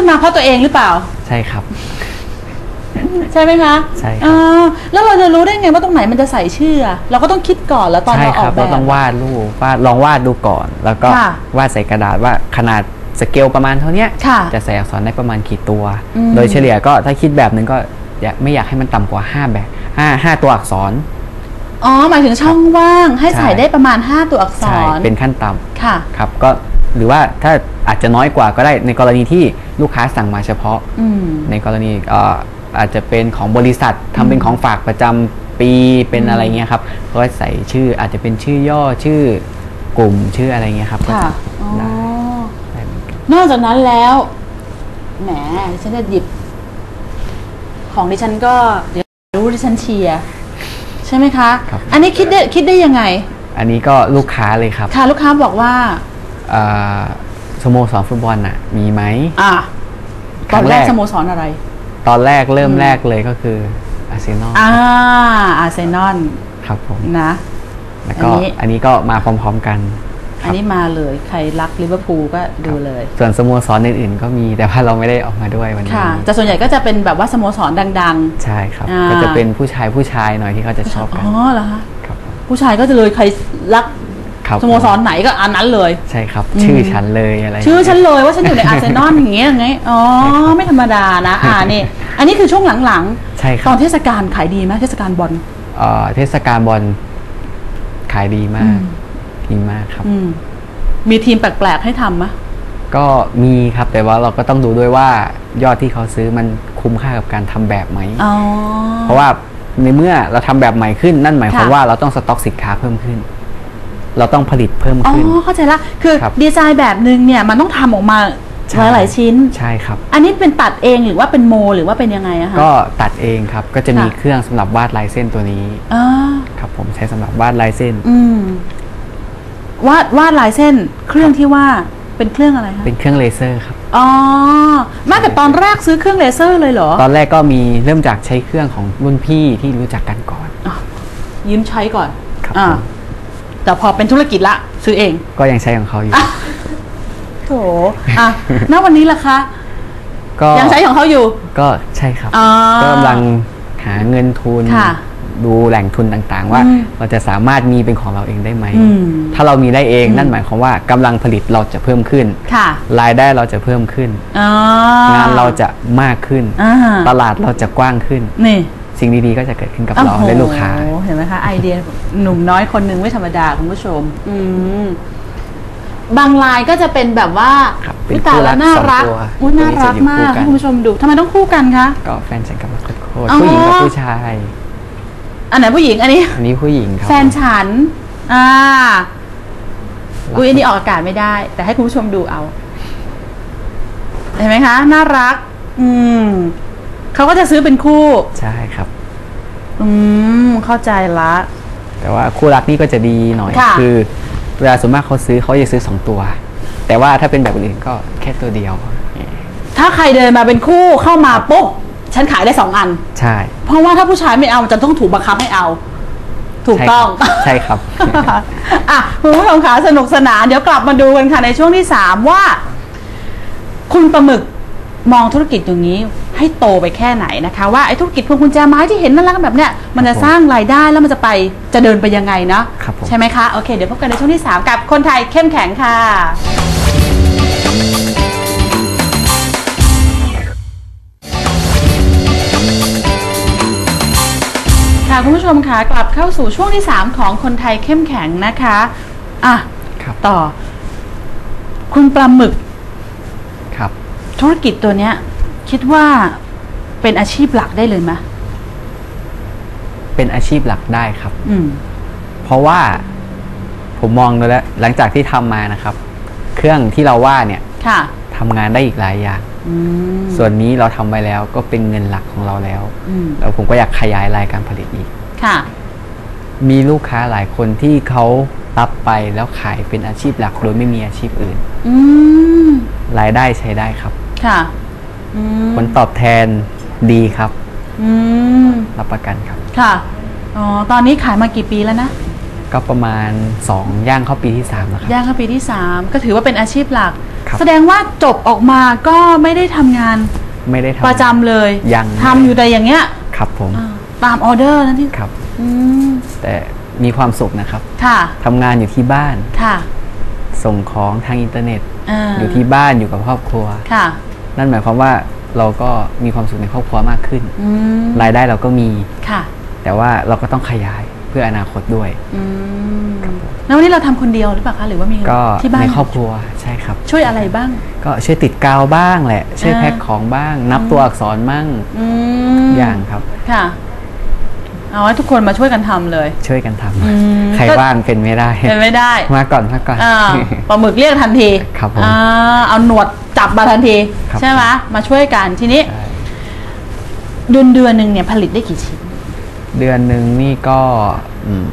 ขึ้นมาเพราะตัวเองหรือเปล่า ใช่ครับ ใช่ไหมคะใช่ครับ อ่าแล้วเราจะรู้ได้ไงว่าตรงไหนมันจะใส่ชื่ออะเราก็ต้องคิดก่อนแล้วตอนใช่เราอคอรักบแบเราบ ต้องวาดรูปวาดลองวาดดูก่อน แล้วก็ค่ะวาดใส่กระดาษว่าขนาดสเกลประมาณเท่าเนี้ยค่ะจะใส่อักษรได้ประมาณกี่ตัว อืม โดยเฉลี่ยก็ถ้าคิดแบบหนึ่งก็อยากไม่อยากให้มันต่ำกว่า 5 แบบห้าห้าตัวอักษร อ๋อหมายถึงช่องว่างให้ใช่ใส่ได้ประมาณ 5 ตัวอักษใช่รเป็นขั้นต่ำค่ะ ครับ ก็ หรือว่าถ้าอาจจะน้อยกว่าก็ได้ในกรณีที่ลูกค้าสั่งมาเฉพาะอืมในกรณีเอ่ออาจจะเป็นของบริษัททำเป็นของฝากประจำปีเป็นอะไรเงี้ยครับก็ใส่ชื่ออาจจะเป็นชื่อย่อชื่อกลุ่มชื่ออะไรเงี้ยครับก็ค่ะจะอ๋อได้ได้เหมือนกันนอกจากนั้นแล้วแหมดิฉันจะหยิบ ของดิฉันก็เดี๋ยวรู้ดิฉันเชียร์ใช่ไหมคะครับอันนี้คิดได้คิดได้ยังไง อันนี้ก็ลูกค้าเลยครับ ค่ะลูกค้าบอกว่าเอ่อ สโมสรฟุตบอลน่ะ มีไหมอะคตรั้อนงแรแรกกสโมสรอะไร ตอนแรกเริ่มแรกเลยก็คืออาร์เซนอลอ่าอาร์เซนอลครับผมนะแล้วก็อันนี้อันนี้ก็มาพร้อม ๆกันคอัรันบนี้มาเลยใครรักลิเวอร์พูลก็ดูเลย ส่วนสโมสรอื่นๆก็มีแต่ว่าเราไม่ได้ออกมาด้วยวันนี้ค่ะแต่ส่วนใหญ่ก็จะเป็นแบบว่าสโมสรดังใช่ครับอ่าก็จะเป็นผู้ชายผู้ชายหน่อยที่เขาจะชอบๆกัอ๋นอเหรอคะครับผมผู้ชายก็จะเลยใครรัก ครับ สโมสรไหนก็อันนั้นเลย ใช่ครับอืมชื่อฉันเลยอะไร ชื่อฉันเลยว่าฉันอยู่ในอาร์เซนอลอย่างเงี้ยอย่างเงี้ยอ๋อ ไม่ธรรมดานะ อ่านี่ อันนี้คือช่วงหลังใช่คๆตรัอบนเทศกาลขายดีไหมเทศกาลบอลเอ่อเทศกาลบอลขายดีมาอืกมดีมากครับ อืมมีทีมแปลกๆให้ทำไหมก็มีครับแต่ว่าเราก็ต้องดูด้วยว่ายอดที่เขาซื้อมันคุ้มค่ากับการทำแบบไหม อ๋อ เพราะว่าในเมื่อเราทำแบบใหม่ขึ้นนั่นหมายความค่ะ ว่าเราต้องสต็อกสินค้าเพิ่มขึ้น เราต้องผลิตเพิ่มอ๋อขึ้น เข้าใจละคือครับ ดีไซน์แบบนึงเนี่ยมันต้องทำออกมาใช่หลายๆชิ้น ใช่ครับ อันนี้เป็นตัดเองหรือว่าเป็นโม หรือว่าเป็นยังไงอะคะ ก็ตัดเองครับ ก็จะมีค่ะ เครื่องสำหรับวาดลายเส้นตัวนี้อ๋อครับผมใช้สำหรับวาดลายเส้น อืมวาดวาดลายเส้นเครื่องที่ว่าเป็นเครื่องอะไรคะเป็นเครื่องเลเซอร์ครับ อ๋อไมาแต่ตอนแรกซื้อเครื่องเลเซอร์เลยเหรอตอนแรกก็มีเริ่มจากใช้เครื่องของรุ่นพี่ที่รู้จักกันก่อน ยืมใช้ก่อนครับอ่าผม แต่พอเป็นธุรกิจละซื้อเอง ก็ยังใช้ของเขาอยู่ โถอะณวันนี้ล่ะคะ ก็ยังใช้ของเขาอยู่ ก็ใช่ครับอ๋อ ก็กำลังหาเงินทุน ค่ะดูแหล่งทุนต่างๆ ว่าอืมเราจะสามารถมีเป็นของเราเองได้ไหม อืม ถ้าเรามีได้เองนั่นหมายความว่ากำลังผลิตเราจะเพิ่มขึ้น ค่ะรายได้เราจะเพิ่มขึ้น อ๋องานเราจะมากขึ้น อ่าตลาดเราจะกว้างขึ้น นี่ สิ่งดีๆก็จะเกิดขึ้นกับเราโอ้โหและลูกค้า เห็นไหมคะไอเดียหนุ่มน้อยคนหนึ่งไม่ธรรมดาคุณผู้ชม อืมบางลายก็จะเป็นแบบว่าครับเป็นอุ๊ยตายแล้วคู่รักน่ารักสองตัวอุ้ยน่ารักตัวนี้จะอยู่มากคู่กันคุณผู้ชมดูทำไมต้องคู่กันคะก็แฟนฉันกับมาโคตรอ๋อผู้หญิงกับผู้ชาย อันไหนผู้หญิงอันนี้อันนี้ผู้หญิงครับแฟนฉัน อ่ารักอุ้ยอันนี้ออกอากาศไม่ได้ แต่ให้คุณผู้ชมดูเอา เห็นไหมคะ น่ารัก อืม เขาก็จะซื้อเป็นคู่ ใช่ครับ อืม เข้าใจละ แต่ว่าคู่รักนี่ก็จะดีหน่อยค่ะคือเวลาส่วนมากเขาซื้อเขาจะซื้อสองตัว แต่ว่าถ้าเป็นแบบอื่นก็แค่ตัวเดียว ถ้าใครเดินมาเป็นคู่เข้ามาปุ๊บฉันขายได้สองอัน ใช่เพราะว่าถ้าผู้ชายไม่เอาจะต้องถูกบังคับให้เอา ถูกต้อง ใช่ครับอะคุณผู้ชมขาสนุกสนาน เดี๋ยวกลับมาดูกันค่ะในช่วงที่สามว่า คุณประหมึกมองธุรกิจอย่างนี้ ให้โตไปแค่ไหนนะคะว่าไอ้ธุรกิจพวงกุญแจไม้ที่เห็นน่ารักแบบเนี้ยมันจะครับผมสร้างรายได้แล้วมันจะไปจะเดินไปยังไงเนาะครับผม ใช่ไหมคะโอเคเดี๋ยวพบกันในช่วงที่สามกับคนไทยเข้มแข็งค่ะ ค่ะคุณผู้ชมค่ะกลับเข้าสู่ช่วงที่ 3 ของคนไทยเข้มแข็งนะคะอะครับ ต่อ คุณปลาหมึกครับ ธุรกิจตัวเนี้ย คิดว่าเป็นอาชีพหลักได้เลยไหมเป็นอาชีพหลักได้ครับ อืม เพราะว่าผมมองดูแล้ว หลังจากที่ทำมานะครับ เครื่องที่เราว่าเนี่ยค่ะ ทำงานได้อีกหลายอย่าง อืมส่วนนี้เราทำไปแล้วก็เป็นเงินหลักของเราแล้ว อืมแล้วผมก็อยากขยายรายการผลิตอีก ค่ะ มีลูกค้าหลายคนที่เขารับไปแล้วขายเป็นอาชีพหลักโดยไม่มีอาชีพอื่น อืม รายได้ใช้ได้ครับ ค่ะ อืมผลตอบแทนดีครับ อืมรับประกันครับ ค่ะอ๋อตอนนี้ขายมากี่ปีแล้วนะก็ประมาณ 2 ย่างเข้าปีที่3แล้วครับ ย่างเข้าปีที่สามก็ถือว่าเป็นอาชีพหลัก ครับ แสดงว่าจบออกมาก็ไม่ได้ทำงานไม่ได้ทำ ประจำเลยยัง ทำอยู่แต่อย่างเงี้ยครับผมอ่าตามออเดอร์นั่นที่ครับ อืมแต่มีความสุขนะครับค่ะทำงานอยู่ที่บ้าน ค่ะส่งของทางอินเทอร์เน็ตาอยู่ที่บ้านอยู่กับครอบครัว ค่ะ นั่นหมายความว่าเราก็มีความสุขในครอบครัวมากขึ้น อืมรายได้เราก็มี ค่ะ แต่ว่าเราก็ต้องขยายเพื่ออนาคตด้วย อืมแล้ววันนี้เราทำคนเดียวหรือเปล่าคะหรือว่ามีก็ที่บ้านในครอบครัวใช่ครับ ช่วยอะไรบ้าง ก็ช่วยติดกาวบ้างแหละ ช่วยอ่า แพ็คของบ้าง นับตัวอักษรมั่งอืมอย่างครับ ค่ะ เอาให้ทุกคนมาช่วยกันทำเลย ช่วยกันทอืมำใครก็ ว่างเป็นไม่ได้ เป็นไม่ได้ มาก่อนมาก่อน อ่าปลาหมึกเรียกทันทีครับผม อ่าเอาหนวด จับมาทันที ครับ ใช่ไหมมาช่วยกันทีนี้ ใช่เดือนเดือนหนึ่งเนี่ยผลิตได้กี่ชิ้น เดือนหนึ่งนี่ก็อืม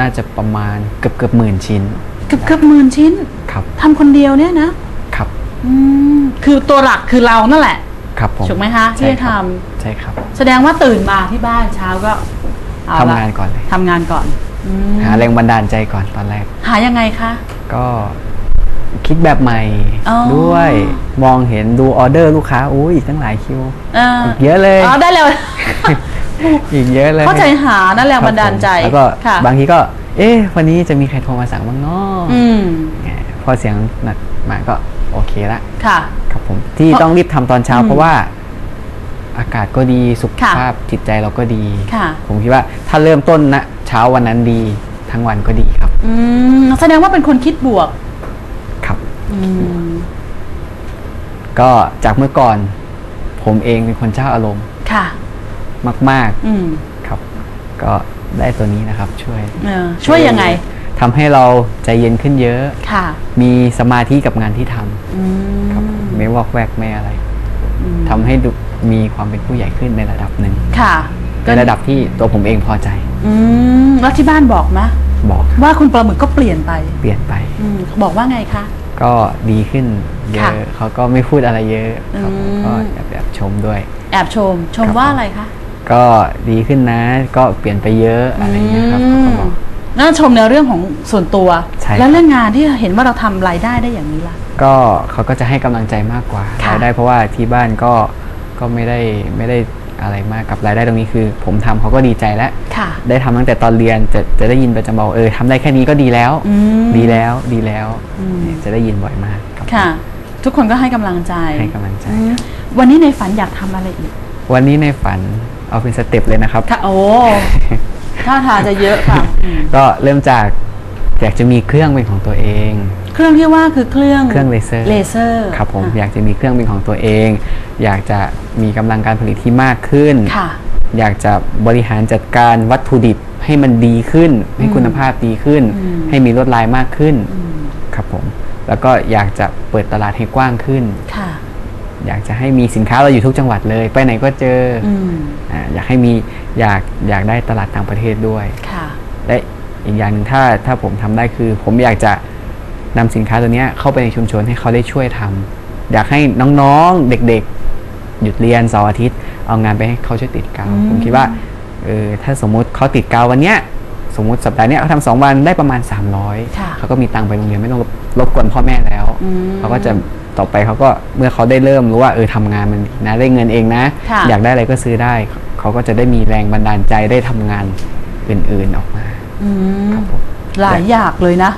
น่าจะประมาณเกือบเกือบหมื่นชิ้นเกือบเกือบหมื่นชิ้นครับทำคนเดียวเนี่ยนะครับอืมคือตัวหลักคือเรานั่นแหละ ครับผมถูกไหมคะที่ใช่จะคทรับใช่ครับำแสดงว่าตื่นมาที่บ้านเช้าก็เอละทำงานก่อนเลย ทำงานก่อนอืมหาแรงบันดาลใจก่อนตอนแรก หายังไงคะ ก็ คิดแบบใหม่อ๋อ ด้วยมองเห็นดูออเดอร์ลูกค้าอุ้ยอีกตั้งหลายคิวเอออีกเยอะเลย อ๋อได้เลยอีกเยอะเลยเข้าใจหานั่นแรงบันดาลใจครับผมแล้วก็ค่ะบางทีก็ เอ๊ะวันนี้จะมีใครโทรมาสั่งบ้างเนาะอืมเนี่ยพอเสียงนัดมาก็โอเคละ ค่ะ ครับผมที่เพราะต้องรีบทำตอนเช้า อืมเพราะว่า อากาศก็ดีสุขค่ะภาพจิตใจเราก็ดี ค่ะ ผมคิดว่าถ้าเริ่มต้นนะเช้าวันนั้นดี ทั้งวันก็ดีครับ อืมแสดงว่าเป็นคนคิดบวกครับอืม ก็จากเมื่อก่อน ผมเองเป็นคนเจ้าอารมณ์ค่ะ มากอืมๆครับ ก็ได้ตัวนี้นะครับ ช่วยเออช่วยยังไง ทำให้เราใจเย็นขึ้นเยอะ ค่ะ มีสมาธิกับงานที่ทำอืมครับ ไม่วอกแวกไม่อะไรอืมทำให้ดูมีความเป็นผู้ใหญ่ขึ้นในระดับหนึ่งค่ะในระดับที่ตัวผมเองพอใจอืมแล้วที่บ้านบอกไหมบอกว่าคุณปลาหมึกก็เปลี่ยนไป เปลี่ยนไป อืมบอกว่าไงคะ ก็ดีขึ้นเยค่ะอะเขาก็ไม่พูดอะไรเยอะครับอืม ก็แบบแบบชมด้วย แอบชม ชมครับ ว่าอะไรคะก็ดีขึ้นนะก็เปลี่ยนไปเยอะอะไรเงี้ยครับเขาก็บอก น่าชมในเรื่องของส่วนตัว ใช่แล้วเรื่องงานที่เห็นว่าเราทำรายได้ได้อย่างนี้ล่ะ ก็เขาก็จะให้กำลังใจมากกว่าค่ะ รายได้เพราะว่าที่บ้านก็ก็ไม่ได้ไม่ได้ อะไรมากกับรายได้ตรงนี้คือ ผมทำเขาก็ดีใจแล้วค่ะได้ทำตั้งแต่ตอนเรียนจะจะได้ยินประจำบอกเออทำได้แค่นี้ก็ดีแล้วอืมดีแล้วดีแล้วอืมเนี่ยจะได้ยินบ่อยมากครับค่ะ ทุกคนก็ให้กำลังใจให้กำลังใจอืมวันนี้ในฝันอยากทำอะไรอีก วันนี้ในฝันเอาเป็นสเต็ปเลยนะครับค่ะโอ้ท่าทางจะเยอะค่ะอืมก็เริ่มจากอยากจะมีเครื่องเป็นของตัวเอง เครื่องที่ว่าคือเครื่องเครื่องเลเซอร์เลเซอร์ครับผมะอยากจะมีเครื่องเป็นของตัวเอง อยากจะมีกำลังการผลิตที่มากขึ้นค่ะอยากจะบริหารจัดการวัตถุดิบให้มันดีขึ้น ให้คุณภาพดีขึ้นอืมให้มีลวดลายมากขึ้นอืมครับผมแล้วก็อยากจะเปิดตลาดให้กว้างขึ้นค่ะอยากจะให้มีสินค้าเราอยู่ทุกจังหวัดเลย ไปไหนก็เจอออืมอ่าอยากให้มีอยากอยากได้ตลาดต่างประเทศด้วยค่ะและอีกอย่างหนึ่งถ้าถ้าผมทำได้คือ ผมอยากจะ นำสินค้าตัวเนี้ยเข้าไปในชุมชนให้เขาได้ช่วยทำอยากให้น้องๆเด็กๆ หยุดเรียนเสาร์อาทิตย์ เอางานไปให้เขาช่วยติดกาวอืมผมคิดว่าเออถ้าสมมุติเขาติดกาววันเนี้ยสมมุติสัปดาห์เนี้ยเขาทำสองวันได้ประมาณ 300ค่ะเขาก็มีตังค์ไปโรงเรียนไม่ต้องรบรบกวนพ่อแม่แล้วอืมเขาก็จะต่อไปเขาก็เมื่อเขาได้เริ่มรู้ว่าเออทำงานมันดีนะได้เงินเองนะค่ะอยากได้อะไรก็ซื้อได้ เขาก็จะได้มีแรงบันดาลใจได้ทำงานอื่นๆออกมาอืมครับผมหลายอยากเลยนะ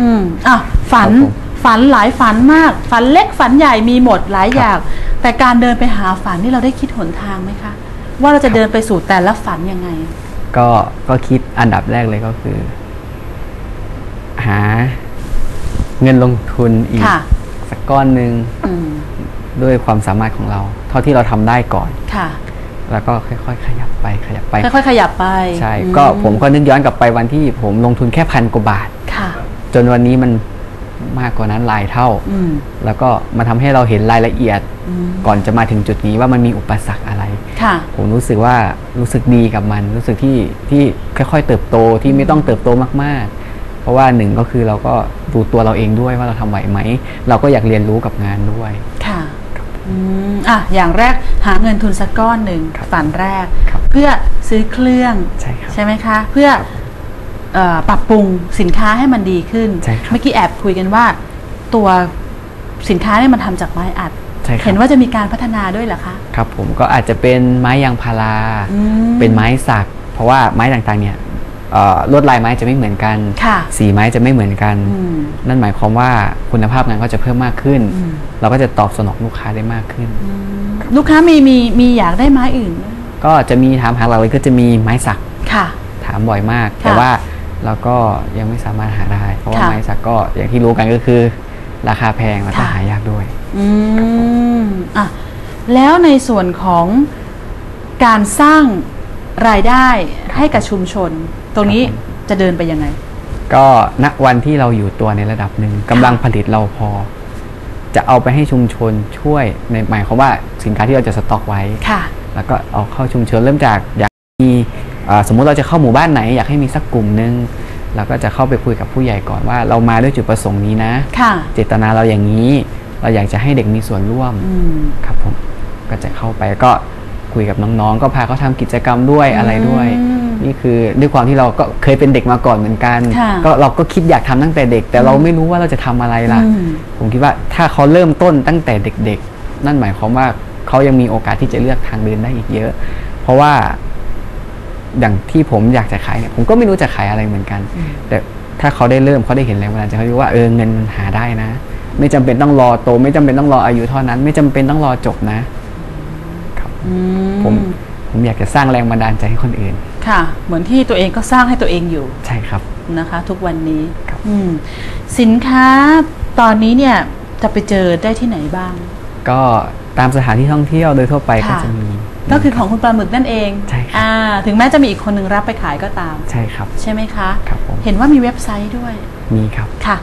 อืมอะฝันครับผมฝันหลายฝันมาก ฝันเล็กฝันใหญ่มีหมดหลายอย่าง แต่การเดินไปหาฝันนี่เราได้คิดหนทางไหมคะ ว่าเราจะเดินไปสู่แต่ละฝันยังไง ก็ก็คิดอันดับแรกเลยก็คือ หาเงินลงทุนอีกค่ะสักก้อนหนึ่งอืมด้วยความสามารถของเรา เท่าที่เราทำได้ก่อนค่ะ แล้วก็ค่อยๆ ขยับไปขยับไป ค่อยๆขยับไป ใช่อืก็ผมก็นึกย้อนกลับไปวันที่ผมลงทุนแค่พันกว่าบาทค่ะ จนวันนี้มันมากกว่านั้นหลายเท่าอืมแล้วก็มาทำให้เราเห็นรายละเอียดอืมก่อนจะมาถึงจุดนี้ว่ามันมีอุปสรรคอะไรค่ะผมรู้สึกว่ารู้สึกดีกับมัน รู้สึกที่ที่ค่อยๆ เติบโตที่ไม่ต้องเติบโตมากๆ เพราะว่าหนึ่งก็คือเราก็ดูตัวเราเองด้วยว่าเราทำไหวไหม เราก็อยากเรียนรู้กับงานด้วย ค่ะอืมอะ อย่างแรกหาเงินทุนสักก้อนหนึ่งครับฝันแรกครับเพื่อซื้อเครื่องใช่ครับใช่ไหมคะ เพื่อเออ ปรับปรุงสินค้าให้มันดีขึ้นใช่ครับเมื่อกี้แอบคุยกันว่า ตัวสินค้าเนี่ยมันทำจากไม้อัดใช่ครับเห็นว่าจะมีการพัฒนาด้วยเหรอคะ ครับผมก็อาจจะเป็นไม้ยางพาราอืมเป็นไม้สัก เพราะว่าไม้ต่างๆเนี่ยเอ่อลวดลายไม้จะไม่เหมือนกันค่ะสีไม้จะไม่เหมือนกันอืมนั่นหมายความว่าคุณภาพงานก็จะเพิ่มมากขึ้นอืมเราก็จะตอบสนองลูกค้าได้มากขึ้น ลูกค้ามีมีมีอยากได้ไม้อื่นไหมก็จะมีถามหาเราเลยก็จะมีไม้สักค่ะถามบ่อยมากค่ะแต่ว่า เราก็ยังไม่สามารถหาได้ เพราะว่าค่ะ ไม้สักก็อย่างที่รู้กันก็คือ ราคาแพงแล้วก็ค่ะหายากด้วย อืมอะแล้วในส่วนของการสร้างรายได้ให้กับชุมชน ตรงนี้ครับผมจะเดินไปยังไง ก็ณวันที่เราอยู่ตัวในระดับหนึ่งกำลังผลิตเราพอ จะเอาไปให้ชุมชนช่วยในหมายความว่าสินค้าที่เราจะสต็อกไว้ ค่ะ แล้วก็เอาเข้าชุมชนเริ่มจากอยากมีเอ่อ สมมุติเราจะเข้าหมู่บ้านไหนอยากให้มีสักกลุ่มหนึ่งเราก็จะเข้าไปคุยกับผู้ใหญ่ก่อนว่า เรามาด้วยจุดประสงค์นี้นะค่ะเจตนาเราอย่างนี้ เราอยากจะให้เด็กมีส่วนร่วมอืมครับผมก็จะเข้าไปก็คุยกับน้องๆ ก็พาเขาทำกิจกรรมด้วยอะไรด้วยอืมนี่คือด้วยความที่เราก็เคยเป็นเด็กมาก่อนเหมือนกันค่ะก็เราก็คิดอยากทำตั้งแต่เด็ก แต่เราไม่รู้ว่าเราจะทำอะไรล่ะอืมผมคิดว่าถ้าเขาเริ่มต้นตั้งแต่เด็ก ๆ นั่นหมายความว่าเขายังมีโอกาสที่จะเลือกทางเดินได้อีกเยอะ เพราะว่า อย่างที่ผมอยากจะขายเนี่ยผมก็ไม่รู้จะขายอะไรเหมือนกัน แต่ถ้าเขาได้เริ่มเขาได้เห็นแรงบันดาลใจเขารู้ว่าเออเงินมันหาได้นะ ไม่จำเป็นต้องรอโต ไม่จำเป็นต้องรออายุเท่านั้น ไม่จำเป็นต้องรอจบนะครับอืผมผมอยากจะสร้างแรงบันดาลใจให้คนอื่น ค่ะ เหมือนที่ตัวเองก็สร้างให้ตัวเองอยู่ ใช่ครับนะคะ ทุกวันนี้ครับอืมสินค้าตอนนี้เนี่ยจะไปเจอได้ที่ไหนบ้าง ก็ตามสถานที่ท่องเที่ยวโดยทั่วไปก็ค่ะจะมี ก็คือของคุณปลาหมึกนั่นเองใช่ครับ อ่าถึงแม้จะมีอีกคนหนึ่งรับไปขายก็ตาม ใช่ครับ ใช่ไหมคะ ครับผม เห็นว่ามีเว็บไซต์ด้วยมีครับ ค่ะ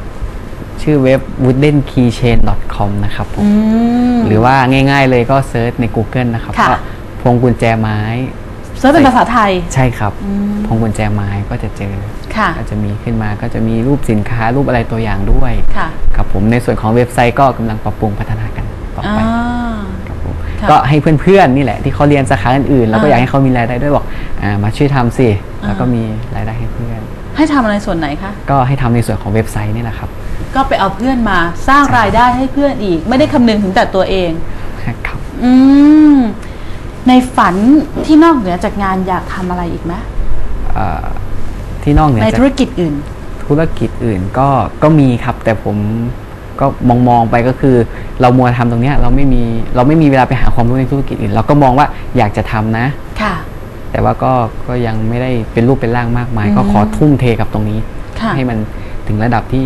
ชื่อเว็บ woodenkeychain.com นะครับผม อืม หรือว่าง่ายๆเลยก็เซิร์ชใน Google นะครับค่ะก็พวงกุญแจไม้ เซิร์ชเป็นภาษาไทย ใช่ครับ อืม พวงกุญแจไม้ก็จะเจอ ค่ะ ก็จะมีขึ้นมาก็จะมีรูปสินค้ารูปอะไรตัวอย่างด้วย ค่ะ ครับผมในส่วนของเว็บไซต์ก็กำลังปรับปรุงพัฒนากันต่ออ่าไปครับผมค่ะ ก็ให้เพื่อนๆนี่แหละที่เขาเรียนสาขาอื่นๆแล้วก็อ่าอยากให้เขามีรายได้ด้วยบอกอ่ามาช่วยทำสิแล้วก็อ่ามีมีรายได้ให้เพื่อน ให้ทำอะไรส่วนไหนคะก็ให้ทำในส่วนของเว็บไซต์นี่แหละครับ ก็ไปเอาเพื่อนมาสร้างรายได้ให้เพื่อนอีก ไม่ได้คำนึงถึงแต่ตัวเองครับอืมในฝันที่นอกเหนือจากงานอยากทำอะไรอีกไหมเอ่อที่นอกเหนือในจากธุรกิจอื่น ธุรกิจอื่นก็ก็มีครับแต่ผม ก็มองมองไปก็คือ เรามัวทำตรงเนี้ยเราไม่มีเราไม่มีเวลาไปหาความรู้ในธุรกิจอื่นเราก็มองว่าอยากจะทำนะ ค่ะ แต่ว่าก็ก็ยังไม่ได้เป็นรูปเป็นร่างมากมายอืมก็ขอทุ่มเทกับตรงนี้ค่ะให้มันถึงระดับที่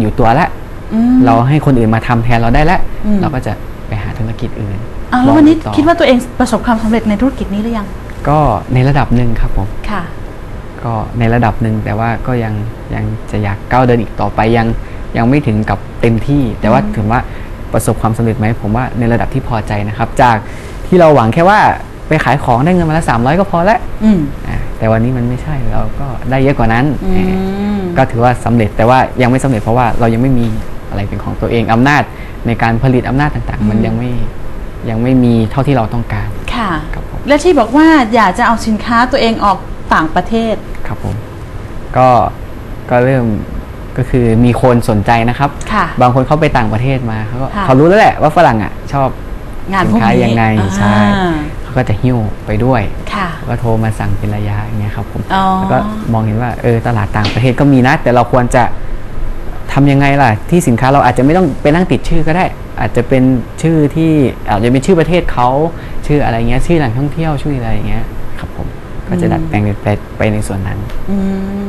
อยู่ตัวแล้วอืมเราให้คนอื่นมาทำแทนเราได้แล้วอืมเราก็จะไปหาธุรกิจอื่นอ้าวแล้ววันนี้ต่อคิดว่าตัวเองประสบความสำเร็จในธุรกิจนี้หรือยัง ก็ในระดับหนึ่งครับผมค่ะ ก็ในระดับหนึ่งแต่ว่าก็ยังยังจะอยากก้าวเดินอีกต่อไปยัง ยังไม่ถึงกับเต็มที่ แต่ว่าอืมถือว่าประสบความสำเร็จไหมผมว่าในระดับที่พอใจนะครับ จากที่เราหวังแค่ว่าไปขายของได้เงินมาละสามร้อยก็พอแล้วอืมอ่าแต่วันนี้มันไม่ใช่เราก็ได้เยอะกว่านั้นอืมก็ถือว่าสำเร็จแต่ว่ายังไม่สำเร็จเพราะว่าเรายังไม่มีอะไรเป็นของตัวเองอำนาจในการผลิตอำนาจต่างๆ มันยังไม่ยังไม่มีเท่าที่เราต้องการค่ะครับผมและที่บอกว่าอยากจะเอาสินค้าตัวเองออกต่างประเทศครับผมก็ก็เริ่ม ก็คือมีคนสนใจนะครับ ค่ะบางคนเขาไปต่างประเทศมาเขาก็ค่ะ เขารู้แล้วแหละว่าฝรั่งอะชอบงานสิพวกค้านี้ยังไงอ่าใช่เขาก็จะหิ้วไปด้วยค่ะ ก็โทรมาสั่งเป็นระยะอย่างเงี้ยครับผมอ๋อ แล้วก็มองเห็นว่าเออตลาดต่างประเทศก็มีนะ แต่เราควรจะทำยังไงล่ะ ที่สินค้าเราอาจจะไม่ต้องไปนั่งติดชื่อก็ได้ อาจจะเป็นชื่อที่อาจจะเป็นชื่อประเทศเขาชื่ออะไรเงี้ยชื่อแหล่งท่องเที่ยวชื่ออะไรอย่างเงี้ยครับผมก็จะดัดแปลงไปไปในส่วนนั้น อืม